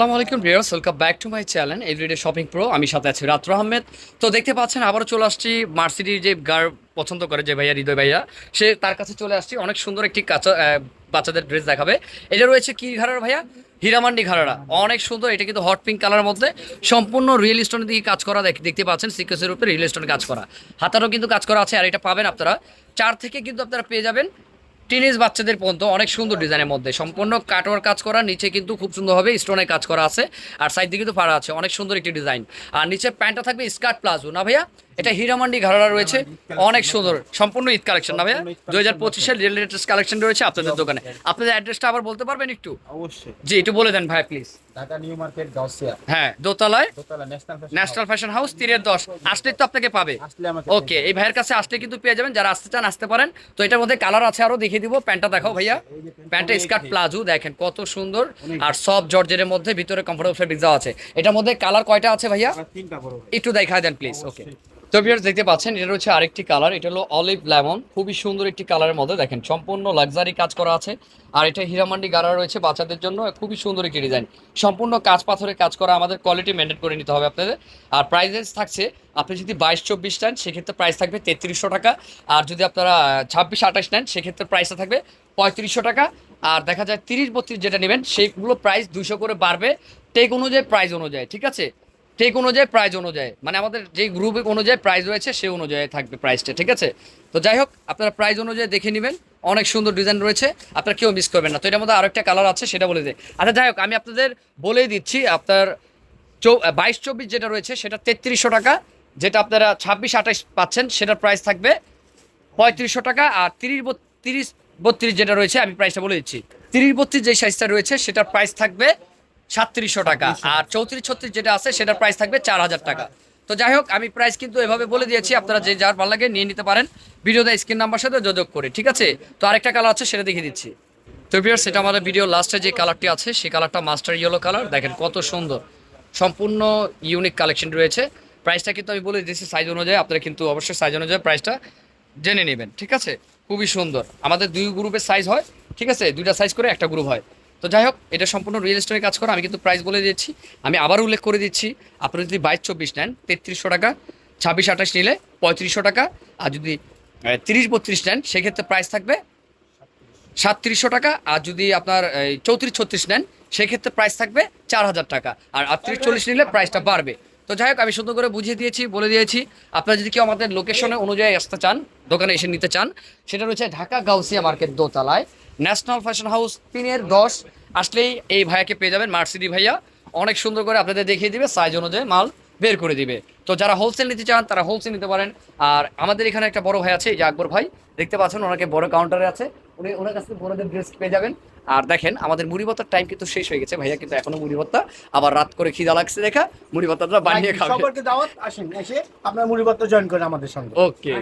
আসসালামু আলাইকুম viewers welcome back to my channel everyday shopping pro আমি সাথে আছি রাত্র আহমেদ। তো দেখতে পাচ্ছেন, আবারও চলে আসছি মার্সিডির যে গার পছন্দ করে, যে ভাইয়া, হৃদয় ভাইয়া, সে তার কাছে চলে আসছি। অনেক সুন্দর একটি কাঁচা বাচ্চাদের ড্রেস দেখাবে। এটা রয়েছে কি ঘাড়ার ভাইয়া? হীরামান্ডি ঘাড়ারা। অনেক সুন্দর, এটা কিন্তু হট পিঙ্ক কালারের মধ্যে। সম্পূর্ণ রিয়েল স্টোনের দিকে কাজ করা দেখ- দেখতে পাচ্ছেন সিকোয়েন্সের উপরে রিয়েল স্টোনে কাজ করা। হাতারও কিন্তু কাজ করা আছে, আর এটা পাবেন আপনারা। চার থেকে কিন্তু আপনারা পেয়ে যাবেন টিনেজ বাচ্চাদের পর্যন্ত অনেক সুন্দর ডিজাইনের মধ্যে। সম্পূর্ণ কাটওয়ার কাজ করা, নিচে কিন্তু খুব সুন্দরভাবে স্টোনের কাজ করা আছে। আর সাইড দিকে কিন্তু ফাড়া আছে। অনেক সুন্দর একটি ডিজাইন। আর নিচে প্যান্টটা থাকবে স্কার্ট প্লাজো না ভাইয়া? এটা হিরামান্ডি ঘাড়া রয়েছে। অনেক সুন্দর। সম্পূর্ণ ঈদ কালেকশন না ভাইয়া? দু হাজার পঁচিশের লেটেস্ট কালেকশন রয়েছে আপনাদের দোকানে। আপনাদের অ্যাড্রেসটা আবার বলতে পারবেন একটু? অবশ্যই। জি একটু বলে দেন ভাই please Dhaka new market Gausia. হ্যাঁ দোতলায়? National fashion house. তীরের দশ। আসলে তো আপনাকে পাবে। ওকে এই ভাইয়ের কাছে আসলে কিন্তু পেয়ে যাবেন। যারা আসতে চান আসতে পারেন। তো এটার মধ্যে কালার আছে আরও দেখিয়ে দিব। প্যান্টটা দেখাও ভাইয়া। প্যান্টটা স্কার্ট প্লাজো দেখেন কত সুন্দর। আর সব জর্জের মধ্যে ভিতরে কমফোর্টেবল ফেব্রিক দেওয়া আছে। এটার মধ্যে কালার কয়টা আছে ভাইয়া। একটু দেখায় দেন প্লিজ ওকে তো ভিউয়ার্স দেখতে পাচ্ছেন, এটা হচ্ছে আরেকটি কালার এটা হলো অলিভ লেমন খুবই সুন্দর একটি কালারের মধ্যে, দেখেন সম্পূর্ণ লাক্সারি কাজ করা আছে। আর এটা হীরামান্ডি গাড়া রয়েছে বাচ্চাদের জন্য, খুবই সুন্দর একটি ডিজাইন সম্পূর্ণ কাজ পাথরে কাজ করা আমাদের কোয়ালিটি মেনটেন করে নিতে হবে আপনাদের। আর প্রাইসেস থাকছে, আপনি যদি বাইশ চব্বিশ নেন, সেক্ষেত্রে প্রাইস থাকবে তেত্রিশশো টাকা। আর যদি আপনারা ছাব্বিশ আঠাশ নেন, সেক্ষেত্রে প্রাইসটা থাকবে পঁয়ত্রিশশো টাকা। আর দেখা যায় তিরিশ বত্রিশ যেটা নেবেন সেইগুলো প্রাইস দুশো করে বাড়বে। টেক অনুযায়ী প্রাইস অনুযায়ী, ঠিক আছে? টেক অনুযায়ী প্রাইজ অনুযায়ী। মানে আমাদের যে গ্রুপ অনুযায়ী প্রাইজ রয়েছে সে অনুযায়ী থাকবে প্রাইসটা ঠিক আছে? তো যাই হোক, আপনারা প্রাইজ অনুযায়ী দেখে নেবেন। অনেক সুন্দর ডিজাইন রয়েছে, আপনারা কেউ মিস করবেন না। তো এটার মধ্যে আরেকটা কালার আছে, সেটা বলে দিই। আচ্ছা যাই হোক, আমি আপনাদের বলেই দিচ্ছি, আপনার চৌ, বাইশ চব্বিশ যেটা রয়েছে, সেটা তেত্রিশশো টাকা, যেটা আপনারা ছাব্বিশ আঠাশ পাচ্ছেন, সেটার প্রাইস থাকবে পঁয়ত্রিশশো টাকা আর তিরিশ তিরিশ বত্রিশ যেটা রয়েছে, আমি প্রাইসটা বলে দিচ্ছি। তিরিশ বত্রিশ যে সাইজটা রয়েছে, সেটার প্রাইস থাকবে সাতত্রিশশো টাকা। আর চৌত্রিশ ছত্রিশ যেটা আছে সেটার প্রাইস থাকবে চার হাজার টাকা। তো যাই হোক আমি প্রাইস কিন্তু এভাবে বলে দিয়েছি আপনারা যে যার ভালো লাগে নিয়ে নিতে পারেন। ভিডিওতে স্ক্রিন নাম্বার সাথে যোগাযোগ করে ঠিক আছে? তো আরেকটা কালার আছে সেটা দেখিয়ে দিচ্ছি। তো ভিউয়ার্স সেটা আমাদের ভিডিও লাস্টে যে কালারটি আছে সেই কালারটা মাস্টার ইয়েলো কালার দেখেন কত সুন্দর। সম্পূর্ণ ইউনিক কালেকশন রয়েছে। প্রাইসটা কিন্তু আমি বলে দিয়েছি সাইজ অনুযায়ী আপনারা কিন্তু অবশ্যই সাইজ অনুযায়ী প্রাইসটা জেনে নেবেন ঠিক আছে? খুবই সুন্দর। আমাদের দুই গ্রুপের সাইজ হয় ঠিক আছে? দুইটা সাইজ করে একটা গ্রুপ হয়। তো যাই হোক, এটা সম্পূর্ণ রিয়েল স্টোরে কাজ করা, আমি কিন্তু প্রাইস বলে দিচ্ছি আমি আবার উল্লেখ করে দিচ্ছি, আপনারা যদি বাইশ চব্বিশ নেন, তেত্রিশশো টাকা, ছাব্বিশ আঠাশ নিলে পঁয়ত্রিশশো টাকা, আর যদি তিরিশ বত্রিশ নেন, সেক্ষেত্রে প্রাইস থাকবে সাতত্রিশশো টাকা, আর যদি আপনার চৌত্রিশ ছত্রিশ নেন, সেক্ষেত্রে প্রাইস থাকবে চার হাজার টাকা, আর আটত্রিশ চল্লিশ নিলে প্রাইসটা বাড়বে। তো যাই হোক, আমি সুন্দর করে বুঝিয়ে দিয়েছি, বলে দিয়েছি। আপনারা যদি কেউ আমাদের লোকেশনে অনুযায়ী আসতে চান, দোকানে এসে নিতে চান, সেটা রয়েছে ঢাকা গাউসিয়া মার্কেট দোতলায়। ন্যাশনাল ফ্যাশন হাউস তিনের দশ। আসলেই এই ভাইয়াকে পেয়ে যাবেন মার্সিডি ভাইয়া। অনেক সুন্দর করে আপনাদের দেখিয়ে দিবে সাইজ অনুযায়ী মাল বের করে দিবে। তো যারা হোলসেল নিতে চান, তারা হোলসেল নিতে পারেন। আর আমাদের এখানে একটা বড় ভাই আছে, এই যে আকবর ভাই, দেখতে পাচ্ছেন, ওনাকে বড় কাউন্টারে আছে। উনি ওনার কাছ থেকে বড়দের ড্রেস পেয়ে যাবেন। আর দেখেন আমাদের মুড়ি ভর্তার টাইম কিন্তু শেষ হয়ে গেছে। ভাইয়া কিন্তু এখনও মুড়ি ভর্তা আবার রাত করে খিদা লাগছে দেখা মুড়ি ভর্তাটা বানিয়ে খাবে। সবাইকে দাওয়াত আসেন এসে আপনার মুড়িপত্র জয়েন করেন আমাদের সঙ্গে। ওকে